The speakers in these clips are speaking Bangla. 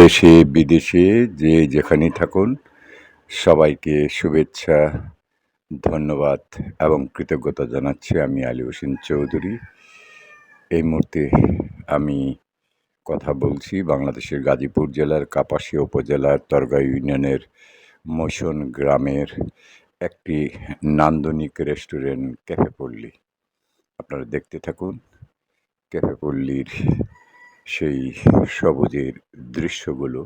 দেশে, বিদেশে, যে যেখানেই থাকুন, সবাইকে শুভেচ্ছা, ধন্যবাদ এবং কৃতজ্ঞতা জানাচ্ছি আমি আলী হোসেন চৌধুরী। এই মুহূর্তে আমি কথা বলছি বাংলাদেশের গাজীপুর জেলার কাপাসিয়া উপজেলার তরগা ইউনিয়নের মোশন গ্রামের একটি নান্দনিক রেস্টুরেন্ট, ক্যাফে পল্লী। আপনারা দেখতে থাকুন, ক্যাফে পল্লীর সেই সবুজের দৃশ্যগুলো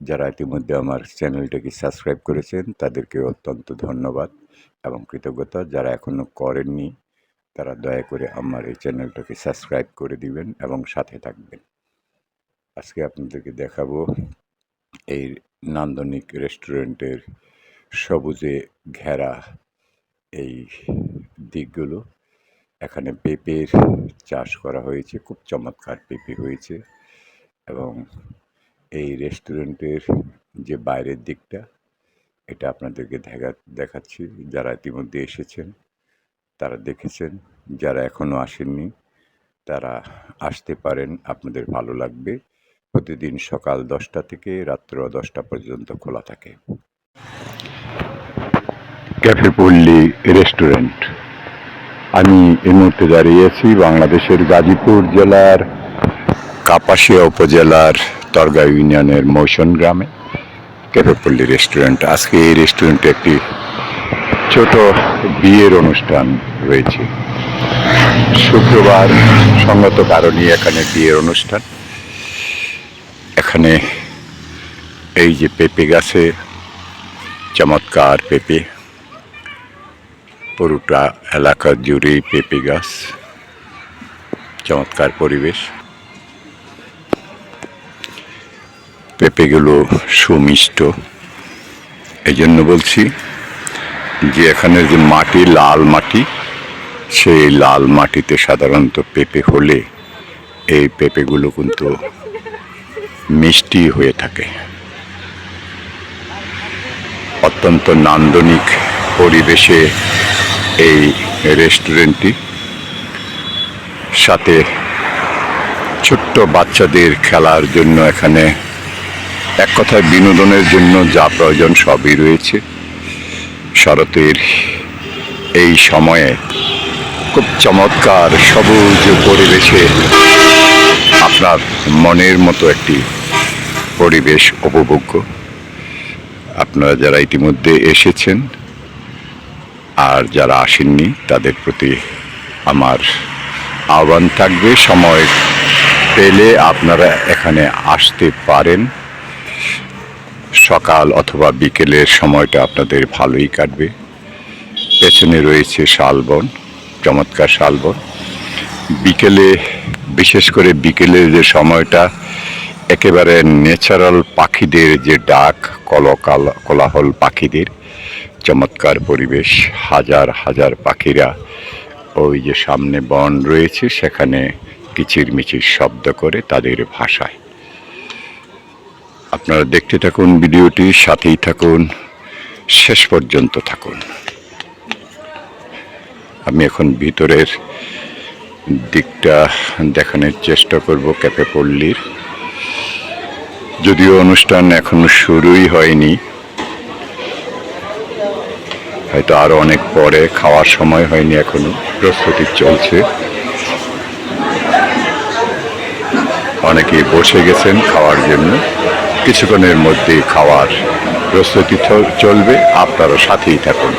যারা ইতিমধ্যে আমার চ্যানেলটাকে সাবস্ক্রাইব করেছেন, তাদেরকে অত্যন্ত ধন্যবাদ এবং কৃতজ্ঞতা। যারা এখনও করেননি, তারা দয়া করে আমার এই চ্যানেলটাকে সাবস্ক্রাইব করে দিবেন এবং সাথে থাকবেন। আজকে আপনাদেরকে দেখাবো এই নান্দনিক রেস্টুরেন্টের সবুজে ঘেরা এই দিকগুলো। এখানে পেঁপের চাষ করা হয়েছে, খুব চমৎকার পেঁপে হয়েছে এবং এই রেস্টুরেন্টের যে বাইরের দিকটা, এটা আপনাদেরকে দেখা, দেখাচ্ছি। যারা ইতিমধ্যে এসেছেন, তারা দেখেছেন। যারা এখনও আসেননি, তারা আসতে পারেন, আপনাদের ভালো লাগবে। প্রতিদিন সকাল দশটা থেকে রাত্র দশটা পর্যন্ত খোলা থাকে। ক্যাফে পল্লী রেস্টুরেন্ট। আমি এই মুহূর্তে দাঁড়িয়ে আছি বাংলাদেশের গাজীপুর জেলার কাপাসিয়া উপজেলার তরগা ইউনিয়নের মৌসন গ্রামে ক্যাফেপল্লী রেস্টুরেন্ট। আজকে এই রেস্টুরেন্টে একটি ছোট বিয়ের অনুষ্ঠান রয়েছে। শুক্রবার সঙ্গত কারণে এখানে বিয়ের অনুষ্ঠান। এখানে এই যে পেঁপে গাছে চমৎকার পেঁপে পুরোটা এলাকা জুড়েই পেঁপে গাছ। চমৎকার পরিবেশ। পেঁপেগুলো সুমিষ্ট। এই জন্য বলছি যে এখানে যে মাটি, লাল মাটি, সেই লাল মাটিতে সাধারণত পেঁপে হলে এই পেঁপেগুলো কিন্তু মিষ্টি হয়ে থাকে। অত্যন্ত নান্দনিক পরিবেশে এই রেস্টুরেন্টটি সাথে ছোট্ট বাচ্চাদের খেলার জন্য এখানে এক কথায় বিনোদনের জন্য যা প্রয়োজন সবই রয়েছে। শরতের এই সময়ে খুব চমৎকার সবুজ পরিবেশে আপনার মনের মতো একটি পরিবেশ উপভোগ্য। আপনারা যারা ইতিমধ্যে এসেছেন আর যারা আসেননি, তাদের প্রতি আমার আহ্বান থাকবে। সময় পেলে আপনারা এখানে আসতে পারেন। সকাল অথবা বিকেলের সময়টা আপনাদের ভালোই কাটবে। পেছনে রয়েছে শালবন, চমৎকার শালবন। বিকেলে, বিশেষ করে বিকেলের যে সময়টা, একেবারে ন্যাচারাল পাখিদের যে ডাক, কলকাল কোলাহল পাখিদের চমৎকার পরিবেশ, হাজার হাজার পাখিরা। ওই যে সামনে বন রয়েছে, সেখানে কিচিরমিচির শব্দ করে তাদের ভাষায়। আপনারা দেখতে থাকুন ভিডিওটি, সাথেই থাকুন, শেষ পর্যন্ত থাকুন। আমি এখন ভিতরের দিকটা দেখানোর চেষ্টা করব ক্যাফে পল্লীর। যদিও অনুষ্ঠান এখনও শুরুই হয়নি হয়তো আরও অনেক পরে খাওয়ার সময় হয়নি এখনও, প্রস্তুতি চলছে। অনেকে বসে গেছেন খাওয়ার জন্য। কিছুক্ষণের মধ্যে খাওয়ার প্রস্তুতি চলবে আপনারা সাথেই থাকুন।